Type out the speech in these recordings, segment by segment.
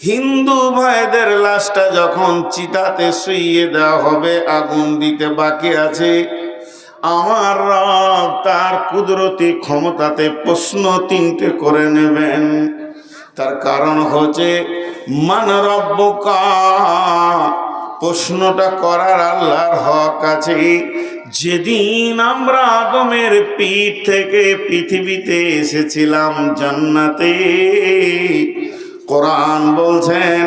হিন্দু ভাইদের লাশটা যখন চিতাতে শুইয়ে দেওয়া হবে, আগুন দিতে বাকি আছে। আমার রব তার কুদরতি ক্ষমতাতে প্রশ্ন তিনটে করে নেবেন। তার কারণ হচ্ছে, মান রব্বকা, প্রশ্নটা করার আল্লাহর হক আছে। যেদিন আমরা আদমের পিঠ থেকে পৃথিবীতে এসেছিলাম জান্নাতে কোরআন বলছেন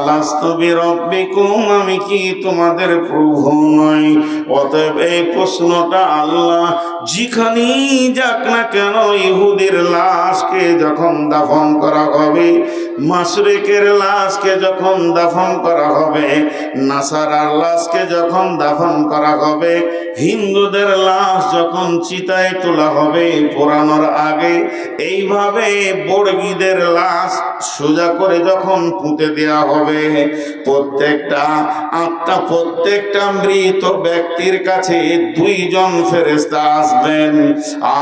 আলাস্তবি রব্বিকুম আমি কি তোমাদের প্রভু নই? অতএব এই প্রশ্নটা আল্লাহ যেখানেই যাক না কেন ইহুদির লাশকে যখন দাফন করা হবে মাসরেকের লাশকে যখন দাফন করা হবে, নাসারার লাশকে যখন দাফন করা হবে, হিন্দুদের লাশ যখন চিতায় তোলা হবে পোড়ানোর আগে, এইভাবে বর্গীদের লাশ সোজা করে যখন পুঁতে দেওয়া হবে প্রত্যেকটা আত্মা, প্রত্যেকটা মৃত ব্যক্তির কাছে দুইজন ফেরেস্তা আসবেন।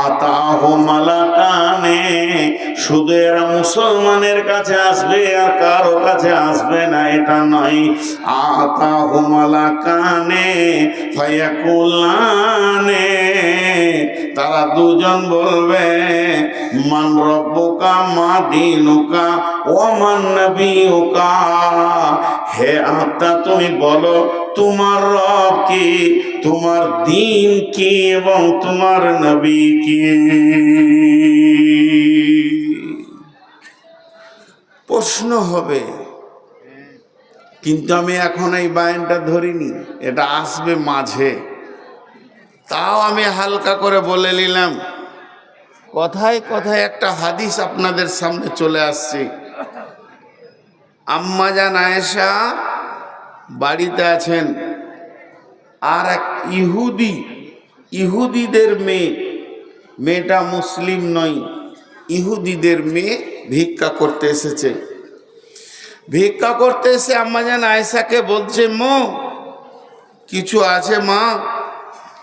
আতাহ মালাকানে শুধু এরা মুসলমানের কাছে আসবে আর কারও কাছে আসবে না, এটা নয়। আতাহ মালাকানে ফায়াকুলানে তারা দুজন বলবে, মান রব্বুকা, মা দিনুকা ও মান নবীকা হে আত্মা, তুমি বলো, তোমার রব কি? তোমার দিন কি এবং তোমার নবী কি? প্রশ্ন হবে, কিন্তু আমি এখন এই বায়নটা ধরিনি, এটা আসবে মাঝে। তাও আমি হালকা করে বলে নিলাম। কথায় কথায় একটা হাদিস আপনাদের সামনে চলে আসছে। আম্মাজান আয়েশা বাড়িতে আছেন। আর এক ইহুদি, ইহুদিদের মেয়ে, মেয়েটা মুসলিম নয়, ইহুদিদের মেয়ে ভিক্ষা করতে এসেছে। ভিক্ষা করতে এসে আম্মাজান আয়েশাকে বলছে, মো, কিছু আছে মা?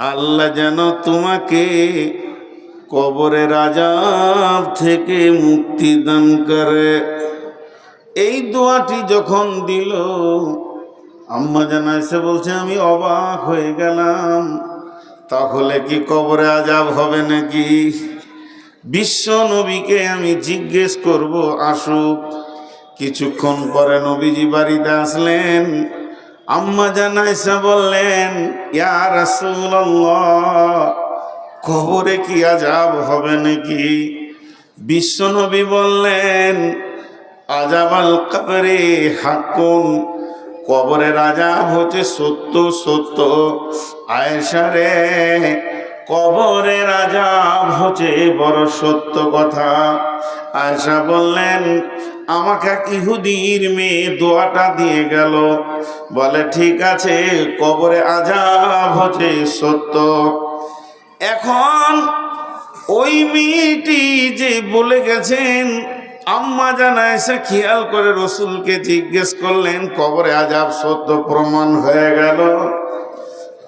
আল্লাহ যেন তোমাকে কবরের আজাব থেকে মুক্তি দান করে। এই দোয়াটি যখন দিল, আম্মা জানা এসে বলছে, আমি অবাক হয়ে গেলাম। তাহলে কি কবরে আজাব হবে নাকি? বিশ্ব নবীকে আমি জিজ্ঞেস করব, আসুক। কিছুক্ষণ পরে নবীজি বাড়িতে আসলেন। আম্মা জানাইসা বললেন, ইয়া রাসূলুল্লাহ, কবরে কি আজাব হবে নাকি? বিশ্বনবী বললেন আজাবাল কবরে হাকুন কবরের আজাব হচ্ছে সত্য সত্য। আয়েশা রে, কবরের আজাব হচ্ছে বড় সত্য কথা। আয়েশা বললেন আমাকে ইহুদির মেয়ে দোয়াটা দিয়ে গেল। বলে, ঠিক আছে, কবরে আজাব হচ্ছে সত্য। এখন ওই মেয়েটি যে বলে গেছেন, আম্মা জানা এসে খেয়াল করে রসুলকে জিজ্ঞেস করলেন, কবরে আজাব সত্য প্রমাণ হয়ে গেল?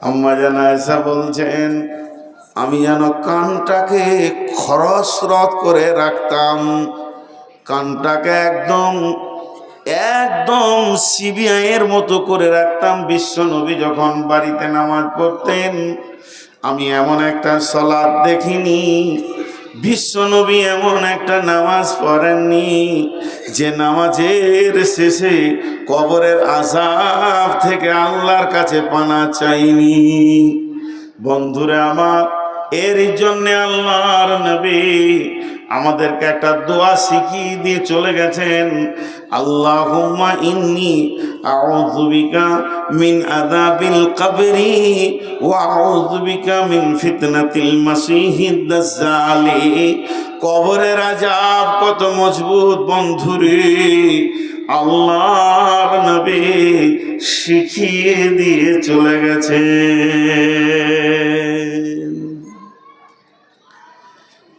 আম্মা জানা এসা বলছেন, আমি যেন কানটাকে খরস্রত করে রাখতাম। কানটাকে একদম একদম সিবিআইয়ের মতো করে রাখতাম। বিশ্ব নবী যখন বাড়িতে নামাজ পড়তেন, আমি এমন একটা সলাদ দেখিনি। বিশ্বনবী এমন একটা নামাজ পড়েননি, যে নামাজের শেষে কবরের আজাব থেকে আল্লাহর কাছে পানা চাইনি। বন্ধুরা আমার এর জন্য আল্লাহর নবী আমাদেরকে একটা দোয়া শিখিয়ে দিয়ে চলে গেছেন। আল্লাহুম্মা ইন্নি আউযু বিকা মিন আযাবিল কবরি ওয়া আউযু বিকা মিন ফিতনাতিল মাসিহিদ দাজ্জালি। কবরের আযাব কত মজবুত বন্ধুরে আল্লাহর নবী শিখিয়ে দিয়ে চলে গেছে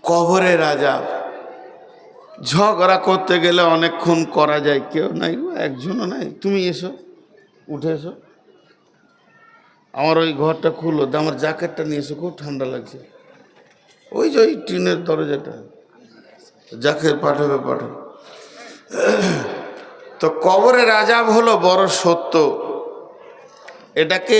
কবরের আজাব ঝগড়া করতে গেলে অনেকক্ষণ করা যায়, কেউ নাই, একজনও নাই। তুমি এসো, উঠে এসো। আমার ওই ঘরটা খুলো তো আমার জ্যাকেটটা নিয়ে এসো, খুব ঠান্ডা লাগছে। ওই যে ওই টিনের দরজাটা। জ্যাকেট পাঠাবে পাঠাবে। তো কবরের আজাব হলো বড় সত্য। এটাকে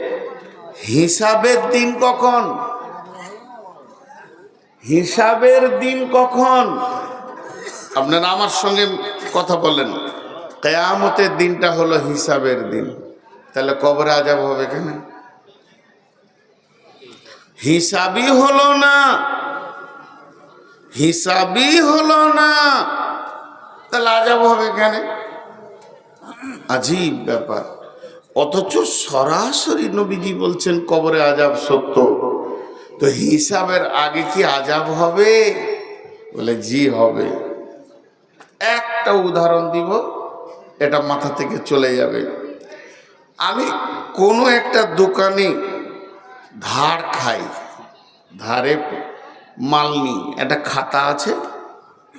হিসাবের দিন কখন? হিসাবের দিন কখন? আপনারা আমার সঙ্গে কথা বলেন। কেয়ামতের দিনটা হলো হিসাবের দিন। তাহলে কবরে আজাব হবে কেন? হিসাবই হলো না। হিসাবই হলো না। তাহলে আজাব হবে কেন? আজীব ব্যাপার। অথচ সরাসরি নবীজি বলছেন, কবরে আজাব সত্য। তো হিসাবের আগে কি আজাব হবে? বলে, জি হবে। একটা উদাহরণ দিব, এটা মাথা থেকে চলে যাবে। আমি কোনো একটা দোকানে ধার খাই, ধারে মাল নিই, একটা খাতা আছে,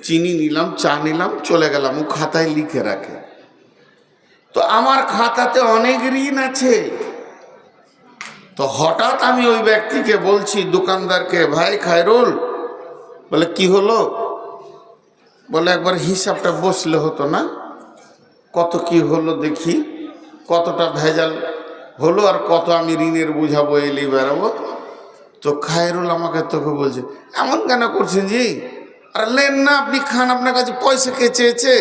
চিনি নিলাম, চা নিলাম, চলে গেলাম, ও খাতায় লিখে রাখে। তো আমার খাতাতে অনেক ঋণ আছে। তো হঠাৎ আমি ওই ব্যক্তিকে বলছি, দোকানদারকে, ভাই খায়রুল। বলে, কি হলো? বলে, একবার হিসাবটা বসলে হতো না। কত কি হলো দেখি, কতটা ভেজাল হলো আর কত আমি ঋণের বুঝাবো এলি বেড়াবো। তো খায়রুল আমাকে তোকে বলছে, এমন কেন করছেন জি? আর লেন না, আপনি খান, আপনার কাছে পয়সা কে চেয়েছে?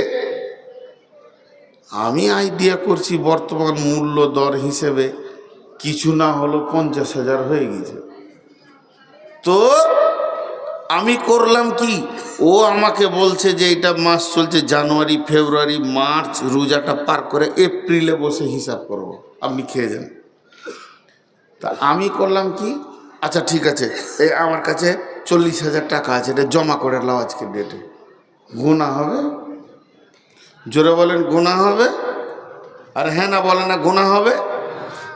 আমি আইডিয়া করছি বর্তমান মূল্য দর হিসেবে কিছু না হলো পঞ্চাশ হাজার হয়ে গেছে। তো আমি করলাম কি? ও আমাকে বলছে যে এটা মাস চলছে জানুয়ারি, ফেব্রুয়ারি, মার্চ, রোজাটা পার করে এপ্রিলে বসে হিসাব করব। আপনি খেয়ে যান। তা আমি করলাম কি? আচ্ছা ঠিক আছে এই আমার কাছে চল্লিশ হাজার টাকা আছে, এটা জমা করে নাও আজকের ডেটে গুণা হবে জোরে বলেন গুণা হবে? আর হ্যাঁ না বলে না গুণা হবে?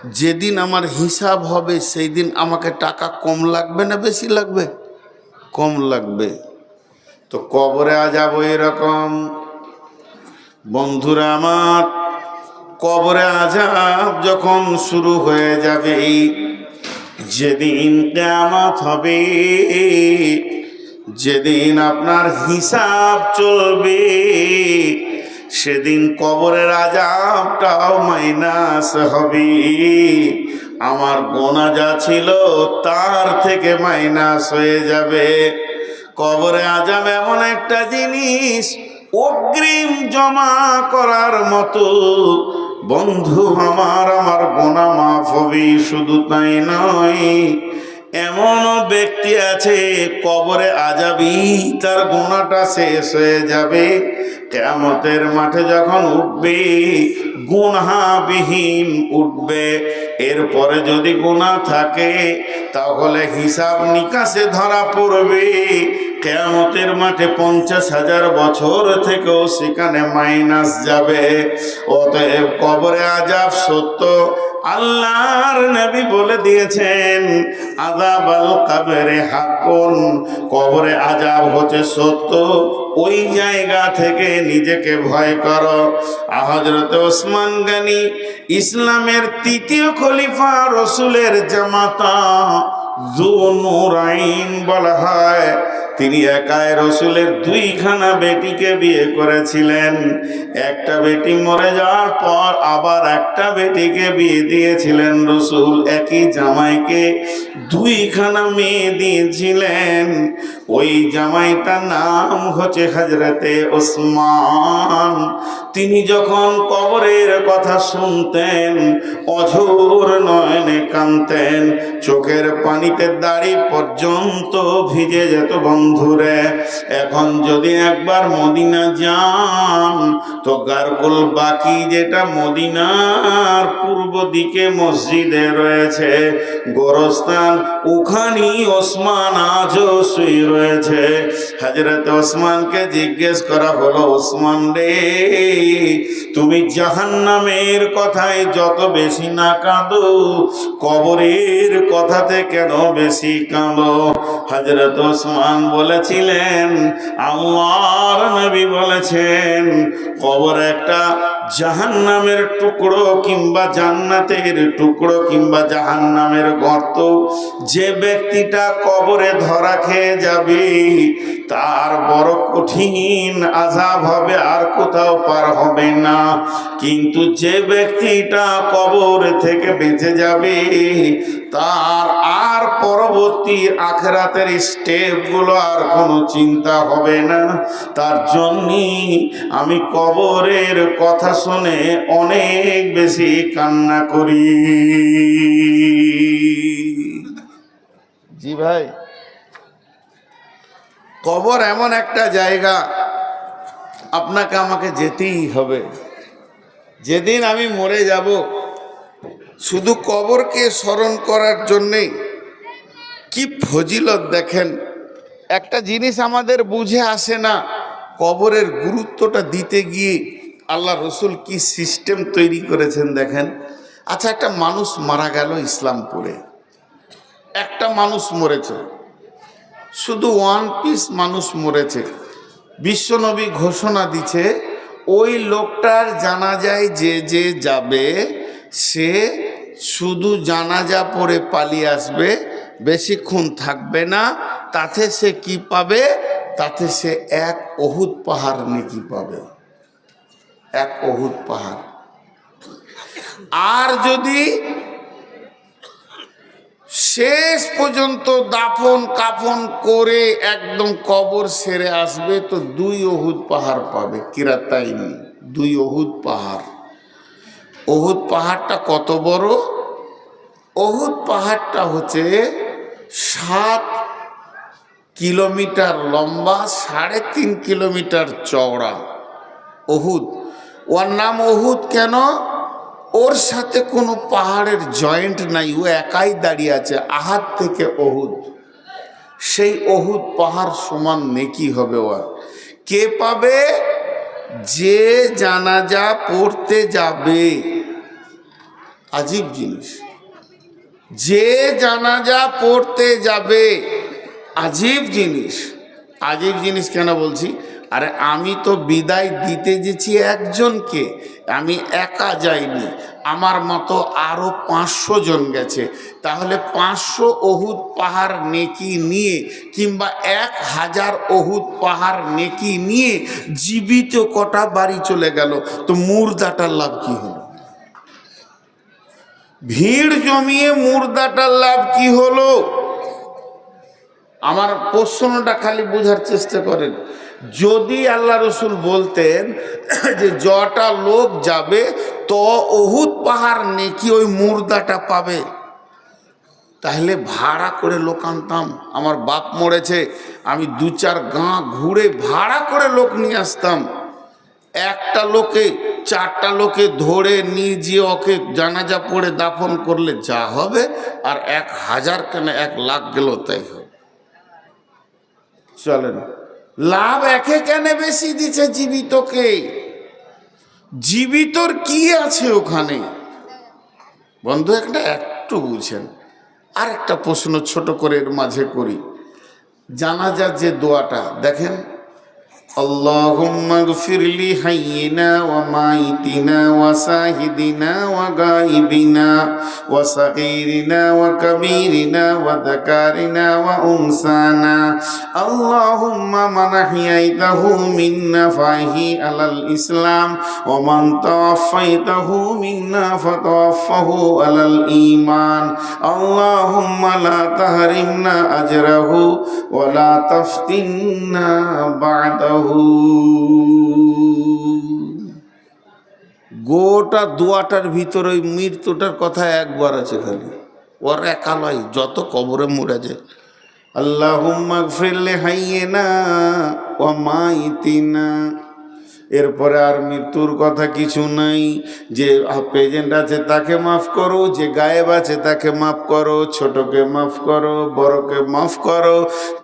যেদিন আমার হিসাব হবে সেই দিন আমাকে টাকা কম লাগবে না বেশি লাগবে? কম লাগবে। তো কবরে আজাব এরকম। বন্ধুরা আমার, কবরে আজাব যখন শুরু হয়ে যাবে, যেদিন কেয়ামত হবে, যেদিন আপনার হিসাব চলবে সেদিন কবরের আজাবটাও মাইনাস হবে। আমার গোনা যা ছিল তার থেকে মাইনাস হয়ে যাবে। কবরে আজাব এমন একটা জিনিস, অগ্রিম জমা করার মতো। বন্ধু আমার আমার গোনা মাফ হবে, শুধু তাই নয়। এমনও ব্যক্তি আছে, কবরে আজাবি তার গোনাটা শেষ হয়ে যাবে। কেমতের মাঠে যখন উঠবে গুণাবিহীন উঠবে। এরপরে যদি গুণা থাকে, তাহলে হিসাব নিকাশে ধরা পড়বে। কেয়ামতের মাঠে পঞ্চাশ হাজার বছর থেকেও সেখানে মাইনাস যাবে। অতএব কবরে আজাব সত্য আল্লাহর নবী বলে দিয়েছেন আজাব আল কাবরে হাকুন কবরে আজাব হচ্ছে সত্য। ওই জায়গা থেকে নিজেকে ভয় করো। হজরত ওসমান গানি ইসলামের তৃতীয় খলিফা, রসুলের জামাতা জুনুরাইন বলা হয়। তিনি একাই রসুলের দুইখানা বেটিকে বিয়ে করেছিলেন। একটা বেটি মরে যাওয়ার পর আবার একটা বেটিকে বিয়ে দিয়েছিলেন রসুল। একই জামাইকে দুইখানা মেয়ে দিয়েছিলেন। ওই জামাইটার নাম হচ্ছে হাজরতে ওসমান। তিনি যখন কবরের কথা শুনতেন, অঝোর নয়নে কানতেন চোখের পানিতে দাড়ি পর্যন্ত ভিজে যেত বন্ধুরে, এখন যদি একবার মদিনা যান, তো গারকুল বাকি যেটা মদিনার পূর্ব দিকে মসজিদে রয়েছে, গোরস্থান ওখানেই ওসমান আজও শুয়ে রয়েছে। হাজরত ওসমানকে জিজ্ঞেস করা হলো, ওসমান রে, তুমি জাহান্নামের কথায় যত বেশি না কাঁদো, কবরের কথাতে কেন বেশি কাঁদো? হজরত ওসমান বলেছিলেন, আল্লাহর নবী বলেছেন, কবর একটা জাহান্নামের টুকরো কিংবা জান্নাতের টুকরো কিংবা জাহান্নামের গর্ত। যে ব্যক্তিটা কবরে ধরা খেয়ে যাবে, তার বড় কঠিন আজাব হবে, আর কোথাও পার হবে না। কিন্তু যে ব্যক্তিটা কবর থেকে বেঁচে যাবে তার আর পরবর্তী আখরাতের স্টেপগুলো আর কোনো চিন্তা হবে না। তার জন্যই আমি কবরের কথা শুনে অনেক বেশি কান্না করি। জি ভাই। কবর এমন একটা জায়গা আপনাকে আমাকে যেতেই হবে। যেদিন আমি মরে যাব শুধু কবরকে স্মরণ করার জন্যেই। কি ফজিলত দেখেন, একটা জিনিস আমাদের বুঝে আসে না, কবরের গুরুত্বটা দিতে গিয়ে আল্লাহ রসুল কি সিস্টেম তৈরি করেছেন দেখেন। আচ্ছা একটা মানুষ মারা গেল ইসলামপুরে, একটা মানুষ মরেছে, শুধু ওয়ান পিস মানুষ মরেছে বিশ্বনবী ঘোষণা দিছে, ওই লোকটার জানা যায় যে যে যাবে, সে শুধু জানাজা পরে পালিয়ে আসবে বেশিক্ষণ থাকবে না, তাতে সে কি পাবে? তাতে সে এক অহুত পাহাড় নেকি পাবে। এক অহুত পাহাড়। আর যদি শেষ পর্যন্ত দাফন কাফন করে একদম কবর সেরে আসবে, তো দুই অহুদ পাহাড় পাবে, কিরাতাইন। দুই অহুদ পাহাড়। অহুদ পাহাড়টা কত বড়? অহুদ পাহাড়টা হচ্ছে সাত কিলোমিটার লম্বা, সাড়ে তিন কিলোমিটার চওড়া অহুদ ওর নাম অহুদ কেন? ওর সাথে কোনো পাহাড়ের জয়েন্ট নাই, ও একাই দাঁড়িয়ে আছে আহাত থেকে অহুদ সেই অহুদ পাহাড় সমান নেকি হবে ওর। কে পাবে? যে জানাজা পড়তে যাবে। আজীব জিনিস। যে জানাজা পড়তে যাবে, আজীব জিনিস। আজীব জিনিস কেন বলছি? আরে আমি তো বিদায় দিতে গেছি একজনকে, আমি একা যাইনি। আমার মতো আরও পাঁচশো জন গেছে। তাহলে পাঁচশো অহুদ পাহাড় নেকি নিয়ে কিংবা এক হাজার অহুদ পাহাড় নেকি নিয়ে জীবিত কটা বাড়ি চলে গেল? তো মুর্দাটার লাভ কী হলো? ভিড় জমিয়ে মুর্দাটার লাভ কি হলো? আমার প্রশ্নটা খালি বোঝার চেষ্টা করেন। যদি আল্লাহ রসুল বলতেন যে জটা লোক যাবে, তো অহুত পাহাড় নেকি ওই মুর্দাটা পাবে। তাহলে ভাড়া করে লোক আনতাম, আমার বাপ মরেছে, আমি দু চার গাঁ ঘুরে ভাড়া করে লোক নিয়ে আসতাম। একটা লোকে চারটা লোকে ধরে গিয়ে ওকে জানাজা পড়ে দাফন করলে যা হবে, আর এক হাজার কেন এক লাখ গেল তাই হবে। চলেন। লাভ একে কেন বেশি দিচ্ছে জীবিতকে? জীবিতর কি আছে ওখানে? বন্ধু, একটা একটু বুঝেন। আর একটা প্রশ্ন ছোট করে এর মাঝে করি। জানাজার যে দোয়াটা, দেখেন اللهم اغفر لحينا وميتنا وشاهدنا وغائبنا وصغيرنا وكبيرنا وذكارنا وأنثانا. اللهم من أحييته منا فأحيه على الإسلام ومن توفيته منا فتوفه على الإيمان. اللهم لا تحرمنا أجره ولا تفتنا بعده গোটা দোয়াটার ভিতরে ওই মৃত্যুটার কথা একবার আছে খালি ওর একালয় যত কবরে মরে যায় আল্লাহুম্মা গফিরলি হাইয়িনা ওয়া মাইতিনা এরপরে আর মৃত্যুর কথা কিছু নাই যে প্রেজেন্ট আছে তাকে মাফ করো যে গায়েব আছে তাকে মাফ করো ছোটকে মাফ করো বড়কে মাফ করো